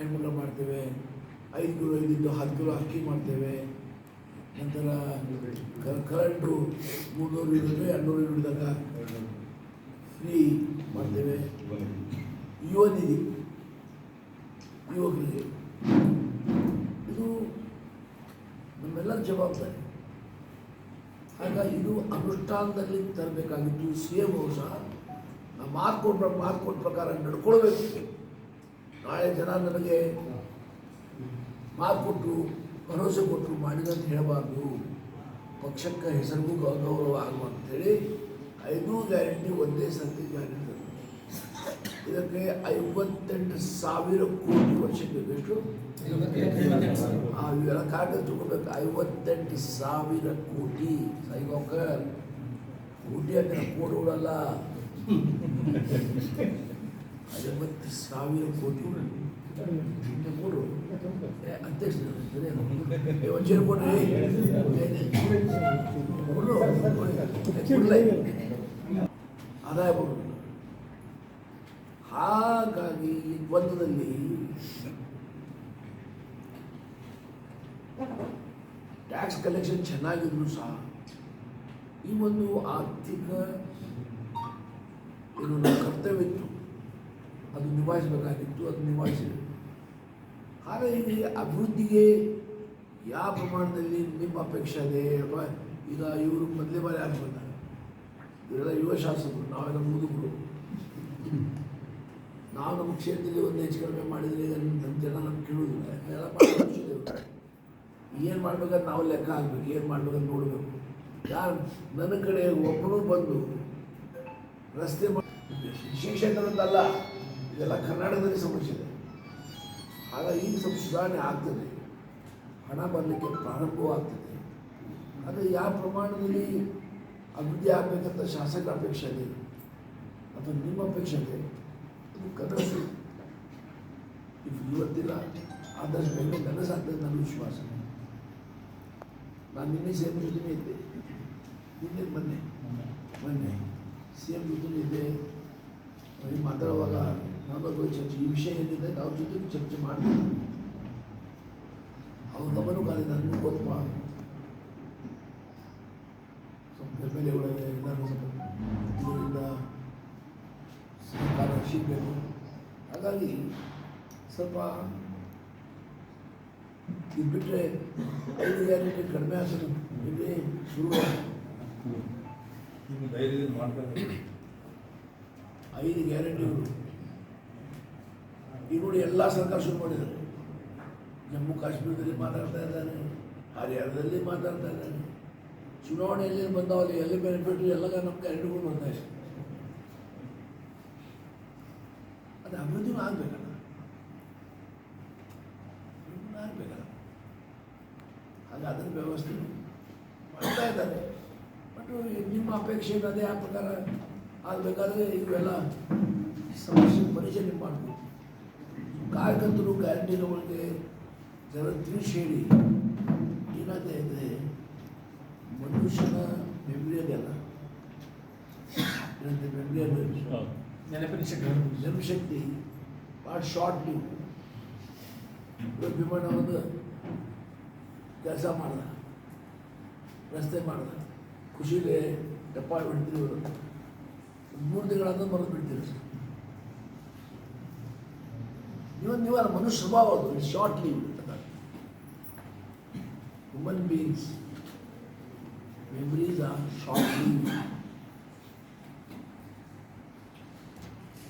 ಹೆಣ್ಮಕ್ಳು ಮಾಡ್ತೇವೆ? ಐದು ಕಿಲೋ ಐದಿದ್ದು ಹತ್ತು ಕಿಲೋ ಅಕ್ಕಿ ಮಾಡ್ತೇವೆ. ನಂತರ ಕರೆಂಟು ಮುನ್ನೂರು ಯೂನಿಟ್ ಎರಡುನೂರು ಯೂನಿಟ್ ಫ್ರೀ ಮಾಡ್ತೇವೆ. ಯುವ ನಿಧಿ. ಯುವಕರಿಗೆ ಇದು ನಮ್ಮೆಲ್ಲ ಜವಾಬ್ದಾರಿ. ಆಗ ಇದು ಅನುಷ್ಠಾನದಲ್ಲಿ ತರಬೇಕಾಗಿತ್ತು ಸಿ ಎಂ ಸಹ, ನಾವು ಮಾತು ಕೊಟ್ಟ ಮಾತು ಕೊಟ್ಟ ಪ್ರಕಾರ ನಡ್ಕೊಳ್ಬೇಕು. ನಾಳೆ ಜನ ನನಗೆ ಮಾತು ಕೊಟ್ಟು, ಭರವಸೆ ಕೊಟ್ಟರು ಮಾಡಿದಂತ ಹೇಳಬಾರ್ದು. ಪಕ್ಷಕ್ಕೆ ಹೆಸರಿಗೂ ಗೌರವ ಆಗುವ ಅಂತೇಳಿ ಐದು ಗ್ಯಾರಂಟಿ ಒಂದೇ ಸರ್ತಿ ಗ್ಯಾರಂಟಿ ಇದಕ್ಕೆ ಐವತ್ತೆಂಟು ಸಾವಿರ ಕೋಟಿ ವರ್ಷಕ್ಕೆ ಬೇಕು. ಇವೆಲ್ಲ ಕಾರ್ಡ್ ತಗೋಬೇಕು. ಐವತ್ತೆಂಟು ಸಾವಿರ ಕೋಟಿ. ಸೈಗೋಕರ್, ಕೋಟಿ ಅಂದ್ರೆ ಕೋಟಿಗಳಲ್ಲ ಐವತ್ತು ಸಾವಿರ ಕೋಟಿ. ಮೂರು. ಏ, ಅಧ್ಯಕ್ಷ ಏ, ಒಂದ್ ಚೇರ್ ಕೊಡ್ರಿ. ಏ, ಕೊಡು, ಕೊಡ್ಲೇ. ಆದಾಯ ಬರೋದಿಲ್ಲ ಹಾಗಾಗಿ ಈ ದ್ವಂದ್ವದಲ್ಲಿ ಟ್ಯಾಕ್ಸ್ ಕಲೆಕ್ಷನ್ ಚೆನ್ನಾಗಿದ್ರು ಸಹ ಈ ಒಂದು ಆರ್ಥಿಕ ಏನು ನಮ್ಮ ಕರ್ತವ್ಯ ಇತ್ತು. ಅದು ನಿಭಾಯಿಸಬೇಕಾಗಿತ್ತು, ಅದು ನಿಭಾಯಿಸಿದೆ ಹಾಗಾಗಿ ಅಭಿವೃದ್ಧಿಗೆ ಯಾವ ಪ್ರಮಾಣದಲ್ಲಿ ನಿಮ್ಮ ಅಪೇಕ್ಷೆ ಇದೆ ಅಥವಾ ಈಗ ಇವರು ಮೊದಲೇ ಬಾರಿ ಯಾರು ಬಂದಾಗ ಇವರೆಲ್ಲ ಯುವ ಶಾಸಕರು, ನಾವೆಲ್ಲ ಮುದುಕರು. ನಾವು ನಮ್ಮ ಕ್ಷೇತ್ರದಲ್ಲಿ ಒಂದು ಹೆಚ್ಚು ಕಡಿಮೆ ಮಾಡಿದರೆ ನಮ್ಮ ಜನ ನಮ್ಗೆ ಕೇಳುವುದಿಲ್ಲ. ಎಲ್ಲ ಏನು ಮಾಡ್ಬೇಕಾದ್ರೆ ನಾವು ಲೆಕ್ಕ ಹಾಕ್ಬೇಕು, ಏನು ಮಾಡ್ಬೇಕಂತ ನೋಡಬೇಕು. ಯಾರು ನನ್ನ ಕಡೆ ಒಬ್ಬರು ಬಂದು ರಸ್ತೆ ಶಿಕ್ಷಕರಂತಲ್ಲ ಇದೆಲ್ಲ ಕರ್ನಾಟಕದಲ್ಲಿ ಸಮಸ್ಯೆ ಇದೆ ಹಾಗಾಗಿ ಈಗ ಸ್ವಲ್ಪ ಸುಧಾರಣೆ ಆಗ್ತದೆ. ಹಣ ಬರಲಿಕ್ಕೆ ಪ್ರಾರಂಭವಾಗ್ತದೆ ಆದರೆ ಯಾವ ಪ್ರಮಾಣದಲ್ಲಿ ಅಭಿವೃದ್ಧಿ ಆಗಬೇಕಂತ ಶಾಸಕರ ಅಪೇಕ್ಷೆ ಇದೆ, ಅಥವಾ ನಿಮ್ಮ ಅಪೇಕ್ಷೆ ಇದೆ ಅದು ಕನಸು ಇಫ್ ಇವತ್ತಿಲ್ಲ. ಆದಷ್ಟು ಬೇಗ ಕನಸಾಗ್ತದೆ ನನ್ನ ವಿಶ್ವಾಸ. ನಾನು ನಿನ್ನೆ ಸಿ ಎಂ ಜೊತೆನೇ ಇದ್ದೆ. ನಿನ್ನೆ ಮೊನ್ನೆ. ಮೊನ್ನೆ. ಸಿ ಎಂ ಜೊತೆನೇ ಇದ್ದೆ. ಅವ್ರಿಗೆ ಮಾತಾಡುವಾಗ ನಾವು ಚರ್ಚೆ ಈ ವಿಷಯ ಏನಿದೆ ನಾವು ಜೊತೆ ಚರ್ಚೆ ಮಾಡ್ತೀವಿ. ಅವ್ರ ಗಮನ ಕಾಲಿದ ನನಗೂ ಗೊತ್ತು ಸ್ವಲ್ಪ ಎಂ ಎಲ್ ಎಗಳಿಗೆ ಎಲ್ಲರೂ ಇದರಿಂದ ಸರ್ಕಾರ ಸಿಗಬೇಕು. ಹಾಗಾಗಿ ಸ್ವಲ್ಪ ಇದು ಬಿಟ್ಟರೆ ಐದು ಗ್ಯಾರಂಟಿ ಕಡಿಮೆ ಆಗ್ತದೆ. ಇಲ್ಲಿ ಶುರು. ನಿಮ್ಮ ಧೈರ್ಯದಿಂದ ಮಾಡ್ತಾರೆ ಐದು ಗ್ಯಾರಂಟಿಗಳು ಈಗ ನೋಡಿ ಎಲ್ಲ ಸರ್ಕಾರ ಶುರು ಮಾಡಿದರು. ಜಮ್ಮು ಕಾಶ್ಮೀರದಲ್ಲಿ ಮಾತಾಡ್ತಾ ಇದ್ದಾರೆ ಹರಿಯಾಣದಲ್ಲಿ ಮಾತಾಡ್ತಾ ಇದ್ದಾರೆ ಚುನಾವಣೆಯಲ್ಲಿ ಬಂದವಲ್ಲಿ ಎಲ್ಲಿ ಬೆನಿಫಿಟ್ ಎಲ್ಲ ನಮ್ಮ ಕರೆಂಟ್ಗೂ ಬರ್ತಾ ಇದೆ ಅದು ಅಭಿವೃದ್ಧಿನೂ ಆಗಬೇಕಲ್ಲ. ಆಗಬೇಕಲ್ಲ. ಹಾಗೆ ಅದರ ವ್ಯವಸ್ಥೆ ಮಾಡ್ತಾ ಇದ್ದಾರೆ. ಬಟ್ ನಿಮ್ಮ ಅಪೇಕ್ಷೆ ಅದೇ ಆ ಪ್ರಕಾರ ಆಗಬೇಕಾದ್ರೆ ಇವೆಲ್ಲ ಸಮಸ್ಯೆ ಪರಿಚಯ ಮಾಡಬೇಕು ಕಾರ್ಯಕರ್ತರು ಗ್ಯಾರಂಟಿಗಳಿಗೆ ಜನ ತಿಳಿಸಿ ಹೇಳಿ ಏನಾಗ್ತಾ ಇದೆ ಮನುಷ್ಯನ ಮೆಮ್ರಿ ಅದೆಲ್ಲ ಮೆಮ್ರಿ ಅದು ನೆನಪಿನ ಶಕ್ತಿ ಜನಶಕ್ತಿ ಭಾಳ ಶಾರ್ಟ್ ಲೀವ್ ಇವಾಗ ವಿಮಾನ ಒಂದು ಕೆಲಸ ಮಾಡ್ದ ರಸ್ತೆ ಮಾಡ್ದ ಖುಷಿಲೇ ಡೆಪಾಟ್ ಬಿಡ್ತೀವಿ ಇವರು ಮೂರು ತಿಂಗಳಾದ ಮರೆತು ಬಿಡ್ತೀವಿ ಸರ್ ನೀವು ನೀವಲ್ಲ ಮನುಷ್ಯ ಸ್ವಭಾವ ಅದು short leave human beings memories are short lived